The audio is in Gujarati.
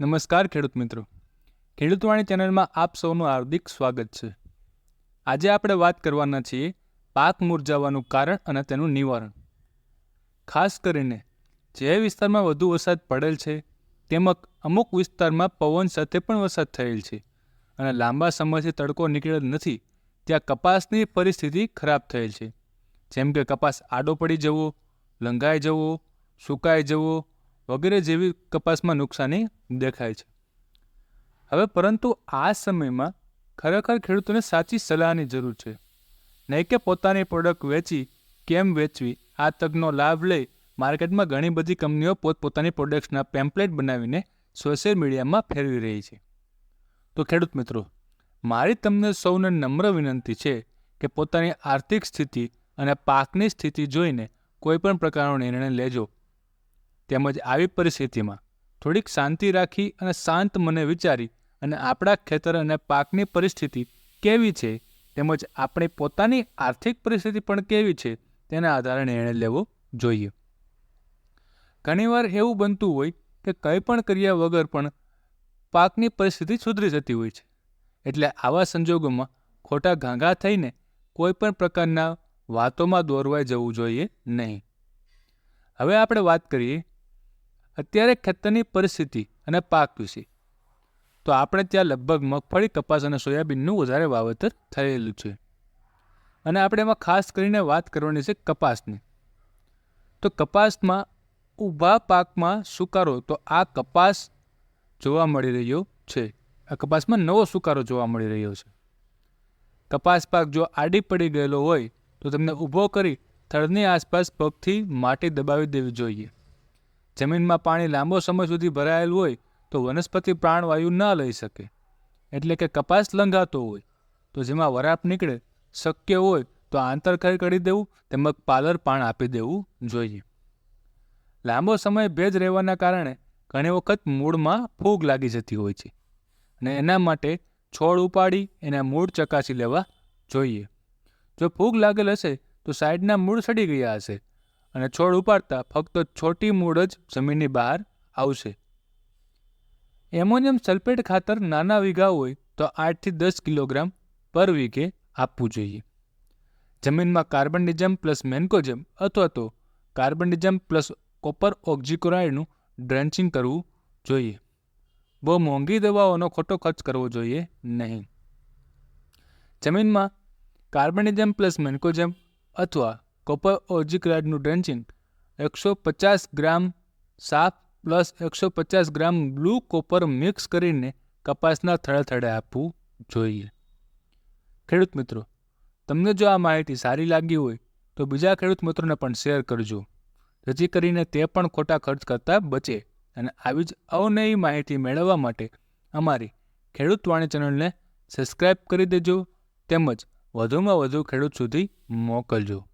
નમસ્કાર ખેડૂત મિત્રો. ખેડૂતવાણી ચેનલમાં આપ સૌનું હાર્દિક સ્વાગત છે. આજે આપણે વાત કરવાના છીએ પાક મુરઝાવાનું કારણ અને તેનું નિવારણ. ખાસ કરીને જે વિસ્તારમાં વધુ વરસાદ પડેલ છે તેમજ અમુક વિસ્તારમાં પવન સાથે પણ વરસાદ થયેલ છે અને લાંબા સમયથી તડકો નીકળેલ નથી, ત્યાં કપાસની પરિસ્થિતિ ખરાબ થયેલ છે. જેમ કે કપાસ આડો પડી જવો લંઘાઈ જવો, સુકાઈ જવો વગેરે જેવી કપાસમાં નુકસાની દેખાય છે. હવે પરંતુ આ સમયમાં ખરેખર ખેડૂતોને સાચી સલાહની જરૂર છે. નહીં કે પોતાની પ્રોડક્ટ વેચી કેમ વેચવી, આ તકનો લાભ લઈ માર્કેટમાં ઘણી બધી કંપનીઓ પોતપોતાની પ્રોડક્ટ્સના પેમ્પલેટ બનાવીને સોશિયલ મીડિયામાં ફેરવી રહી છે. તો ખેડૂત મિત્રો, મારી તમને સૌને નમ્ર વિનંતી છે કે પોતાની આર્થિક સ્થિતિ અને પાકની સ્થિતિ જોઈને કોઈપણ પ્રકારનો નિર્ણય લેજો. તેમજ આવી પરિસ્થિતિમાં થોડીક શાંતિ રાખી અને શાંત મને વિચારી અને આપણા ખેતર અને પાકની પરિસ્થિતિ કેવી છે, તેમજ આપણી પોતાની આર્થિક પરિસ્થિતિ પણ કેવી છે, તેના આધારે નિર્ણય લેવો જોઈએ. ઘણીવાર એવું બનતું હોય કે કંઈ પણ કર્યા વગર પણ પાકની પરિસ્થિતિ સુધરી જતી હોય છે. એટલે આવા સંજોગોમાં ખોટા ઘાંઘા થઈને કોઈ પણ પ્રકારના વાતોમાં દોરવાઈ જવું જોઈએ નહીં. હવે આપણે વાત કરીએ અત્યારે ખેતરની પરિસ્થિતિ અને પાક વિશે. તો આપણે ત્યાં લગભગ મગફળી, કપાસ અને સોયાબીનનું વધારે વાવેતર થયેલું છે. અને આપણે એમાં ખાસ કરીને વાત કરવાની છે કપાસની. તો કપાસમાં ઊભા પાકમાં સુકારો, તો આ કપાસ જોવા મળી રહ્યો છે. આ કપાસમાં નવો સુકારો જોવા મળી રહ્યો છે. કપાસ પાક જો આડી પડી ગયેલો હોય, તો તમને ઊભો કરી થડની આસપાસ પગથી માટી દબાવી દેવી જોઈએ. જમીનમાં પાણી લાંબો સમય સુધી ભરાયેલું હોય તો વનસ્પતિ પ્રાણવાયુ ન લઈ શકે. એટલે કે કપાસ લંઘાતો હોય. તો જેમાં વરાપ નીકળે, શક્ય હોય તો આંતરખર કરી દેવું? તેમજ પાલર પાણ આપી દેવું જોઈએ. લાંબો સમય ભેજ રહેવાના કારણે ઘણી વખત મૂળમાં ફૂગ લાગી જતી હોય છે. અને એના માટે છોડ ઉપાડી એના મૂળ ચકાસી લેવા જોઈએ. જો ફૂગ લાગેલ હશે તો સાઈડના મૂળ સડી ગયા હશે. અને છોડ ઉપાડતા ફક્ત છોટી મૂળ જ જમીનની બહાર આવશે. એમોનિયમ સલ્ફેટ ખાતર નાના વીઘા હોય તો આઠથી દસ કિલોગ્રામ પર વીઘે આપવું જોઈએ. જમીનમાં કાર્બનડિઝમ પ્લસ મેન્કોજમ અથવા તો કાર્બનડિઝમ પ્લસ કોપર ઓક્ઝિકોરાઇડનું ડ્રેન્ચિંગ કરવું જોઈએ. બહુ મોંઘી દવાઓનો ખોટો ખર્ચ કરવો જોઈએ નહીં. જમીનમાં કાર્બનિઝમ પ્લસ મેન્કોજમ અથવા કોપર ઓર્જિક્રાઇડનું ડ્રેન્ચિંગ એકસો પચાસ ગ્રામ સાફ પ્લસ એકસો પચાસ ગ્રામ બ્લુ કોપર મિક્સ કરીને કપાસના થડેથડે થડે આપવું જોઈએ. ખેડૂત મિત્રો, તમને જો આ માહિતી સારી લાગી હોય, તો બીજા ખેડૂત મિત્રોને પણ શેર કરજો. જેથી કરીને તે પણ ખોટા ખર્ચ કરતાં બચે અને આવી જ અવનવી માહિતી મેળવવા માટે અમારી ખેડૂત વાણી ચેનલને સબસ્ક્રાઇબ કરી દેજો, તેમજ વધુમાં વધુ ખેડૂત સુધી મોકલજો.